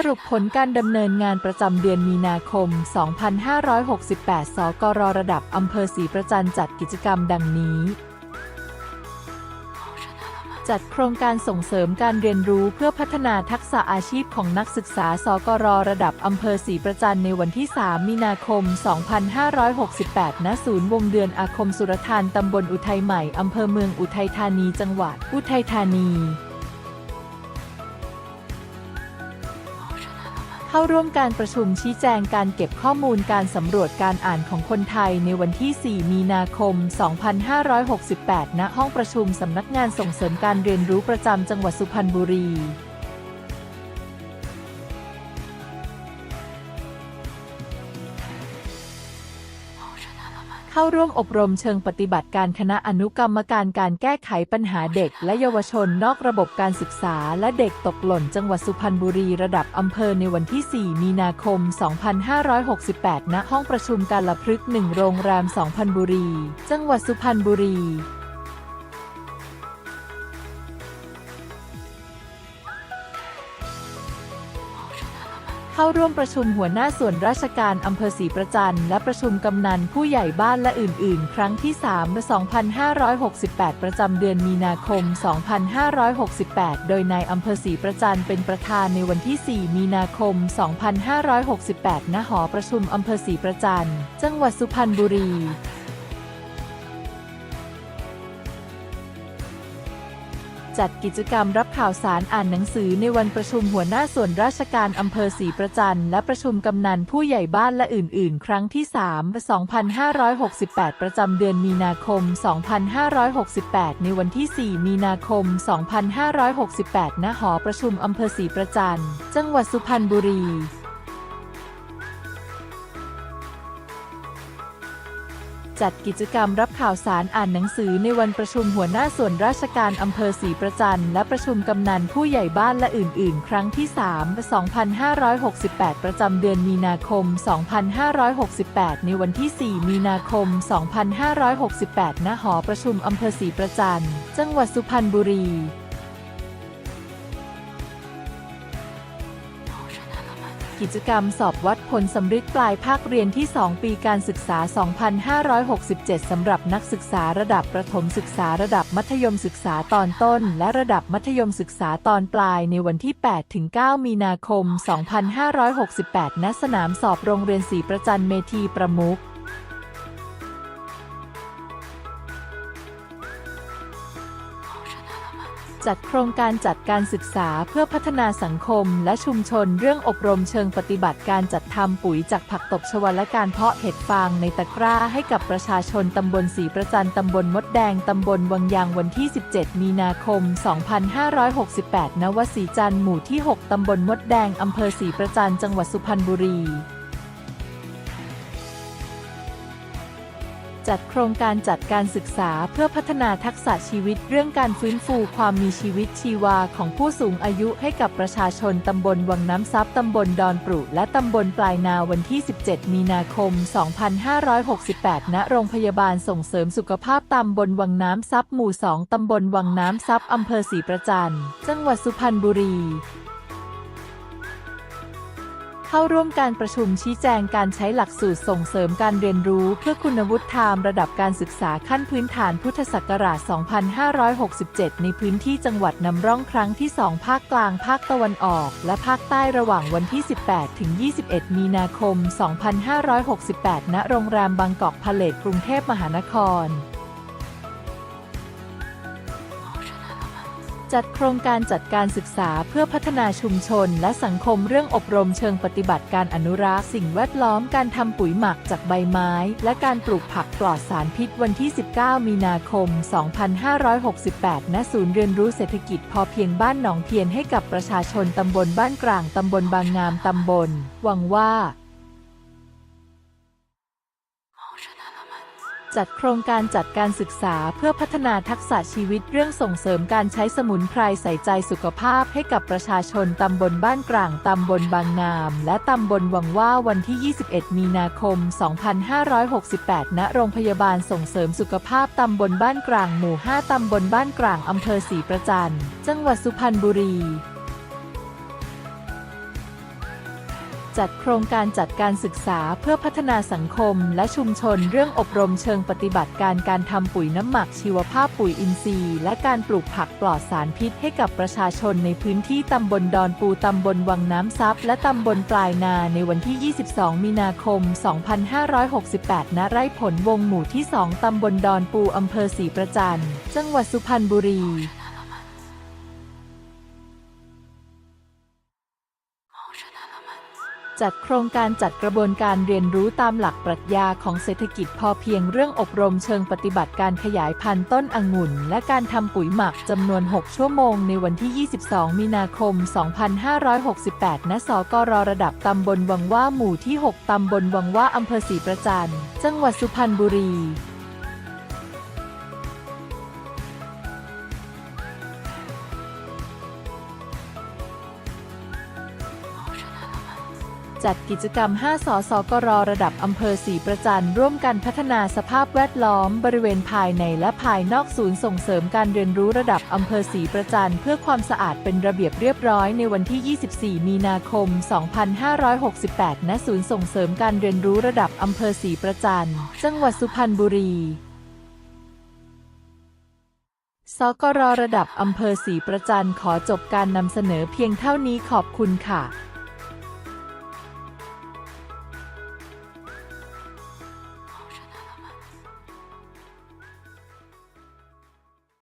สรุปผลการดำเนินงานประจำเดือนมีนาคม 2568 สกรระดับอำเภอศรีประจันจัดกิจกรรมดังนี้ จัดโครงการส่งเสริมการเรียนรู้เพื่อพัฒนาทักษะอาชีพของนักศึกษา สกรระดับอำเภอศรีประจันในวันที่ 3 มีนาคม 2568 ณ ศูนย์วงเดือนอาคมสุรทานตำบลอุทัยใหม่อำเภอเมืองอุทัยธานี จังหวัดอุทัยธานี เข้าร่วมการประชุมชี้แจงการเก็บข้อมูลการสำรวจการอ่านของคนไทยในวันที่ 4 มีนาคม 2568 ณ ห้องประชุมสำนักงานส่งเสริมการเรียนรู้ประจำจังหวัดสุพรรณบุรี เข้าร่วมอบรมเชิงปฏิบัติการคณะอนุกรรมการการแก้ไขปัญหาเด็ก และเยาวชนนอกระบบการศึกษา และเด็กตกหล่นจังหวัดสุพรรณบุรีระดับอำเภอในวันที่ 4 มีนาคม 2568 ณ ห้องประชุมการละพฤกษ์1โรงแรม2,000บุรี จังหวัดสุพรรณบุรี เข้าร่วมประชุมหัวหน้าส่วนราชการอำเภอศรีประจันและประชุมกำนันผู้ใหญ่บ้านและอื่น ๆ ครั้งที่3 2568 ประจำเดือนมีนาคม 2568 โดยนายอำเภอศรีประจันเป็นประธานในวันที่ 4 มีนาคม 2568 ณ หอประชุมอำเภอศรีประจันจังหวัดสุพรรณบุรี จัดกิจกรรมรับข่าวสารอ่านหนังสือในวันประชุมหัวหน้าส่วนราชการอำเภอศรีประจันและประชุมกำนันผู้ใหญ่บ้านและอื่น ๆ ครั้งที่ 3 2568 ประจำเดือนมีนาคม 2568 ในวันที่ 4 มีนาคม 2568 ณ หอประชุมอำเภอศรีประจันจังหวัดสุพรรณบุรี จัดกิจกรรมรับข่าวสารอ่านหนังสือในวันประชุมหัวหน้าส่วนราชการอำเภอศรีประจันและประชุมกำนันผู้ใหญ่บ้านและอื่น ๆ ครั้งที่ 3 2568 ประจำเดือนมีนาคม 2568 ในวันที่ 4 มีนาคม 2568 ณ หอประชุมอำเภอศรีประจันจังหวัดสุพรรณบุรี กิจกรรมสอบวัดผลสำฤทธิ์ปลายภาคเรียนที่ 2 ปีการศึกษา 2567 สำหรับนักศึกษาระดับประถมศึกษาระดับมัธยมศึกษาตอนต้น และระดับมัธยมศึกษาตอนปลายในวันที่ 8-9 มีนาคม 2568 ณ สนามสอบโรงเรียนศรีประจันเมธีประมุข จัดโครงการจัดการศึกษาเพื่อพัฒนาสังคมและชุมชนเรื่องอบรมเชิงปฏิบัติการจัดทำปุ๋ยจากผักตบชวาและการเพาะเห็ดฟางในตะกร้าให้กับประชาชนตำบลศรีประจันตำบลมดแดงตำบลวังยางวันที่ 17 มีนาคม 2568 ณ วสีจันทร์หมู่ที่ 6 ตำบลมดแดงอำเภอศรีประจันจังหวัดสุพรรณบุรี จัดโครงการจัดการศึกษาเพื่อพัฒนาทักษะชีวิตเรื่องการฟื้นฟูความมีชีวิตชีวาของผู้สูงอายุให้กับประชาชนตำบลวังน้ำซับตำบลดอนปรุและตำบลปลายนาวันที่ 17 มีนาคม 2568 ณ โรงพยาบาลส่งเสริมสุขภาพตำบลวังน้ำซับหมู่ 2 ตำบลวังน้ำซับอำเภอศรีประจันจังหวัดสุพรรณบุรี เข้าร่วมการประชุมชี้แจงการใช้หลักสูตรส่งเสริมการเรียนรู้เพื่อคุณวุฒิธรรมระดับการศึกษาขั้นพื้นฐานพุทธศักราช 2567 ในพื้นที่จังหวัดนำร่องครั้งที่ 2 ภาคกลาง ภาคตะวันออก และภาคใต้ระหว่างวันที่ 18 ถึง 21 มีนาคม 2568 ณ โรงแรมบางกอกพาเลตกรุงเทพมหานคร จัดโครงการจัดการศึกษาเพื่อพัฒนาชุมชน และสังคมเรื่องอบรมเชิงปฏิบัติการอนุรักษ์สิ่งแวดล้อมการทำปุ๋ยหมักจากใบไม้ และการปลูกผักปลอดสารพิษวันที่ 19 มีนาคม 2568 ณ ศูนย์เรียนรู้เศรษฐกิจพอเพียงบ้านหนองเพียนให้กับประชาชนตำบลบ้านกลางตำบลบางงามตำบล หวังว่า จัดโครงการจัดการศึกษาเพื่อพัฒนาทักษะชีวิตเรื่องส่งเสริมการใช้สมุนไพรใส่ใจสุขภาพให้กับประชาชนตำบลบ้านกลางตำบลบางงาม และตำบลวังว่าวันที่ 21 มีนาคม 2568 ณ โรงพยาบาลส่งเสริมสุขภาพตำบลบ้านกลางหมู่ 5 ตำบลบ้านกลางอำเภอศรีประจันจังหวัดสุพรรณบุรี จัดโครงการจัดการศึกษาเพื่อพัฒนาสังคมและชุมชนเรื่องอบรมเชิงปฏิบัติการการทำปุ๋ยน้ำหมักชีวภาพปุ๋ยอินทรีย์และการปลูกผักปลอดสารพิษให้กับประชาชนในพื้นที่ตำบลดอนปูตำบลวังน้ำซับและตำบลปลายนาในวันที่ 22 มีนาคม 2568 ณ ไร่ผลวงหมู่ที่ 2 ตำบลดอนปูอำเภอศรีประจัน จังหวัดสุพรรณบุรี จัดโครงการจัดกระบวนการเรียนรู้ตามหลักปรัชญาของเศรษฐกิจพอเพียงเรื่องอบรมเชิงปฏิบัติการขยายพันธุ์ต้นองุ่น และการทำปุ๋ยหมักจำนวน 6 ชั่วโมงในวันที่ 22 มีนาคม 2568 ณ สกรระดับตำบลวังว่าหมู่ที่ 6 ตำบลวังว่าอำเภอศรีประจันจังหวัดสุพรรณบุรี จัดกิจกรรม 5 สสกรระดับอำเภอศรีประจันร่วมกันพัฒนาสภาพแวดล้อม บริเวณภายในและภายนอกศูนย์ส่งเสริมการเรียนรู้ระดับอำเภอศรีประจันเพื่อความสะอาดเป็นระเบียบเรียบร้อยในวันที่ 24 มีนาคม 2568 ณ ศูนย์ส่งเสริมการเรียนรู้ระดับอำเภอศรีประจันจังหวัดสุพรรณบุรีสกรระดับอำเภอศรีประจันขอจบการนำเสนอเพียงเท่านี้ขอบคุณค่ะ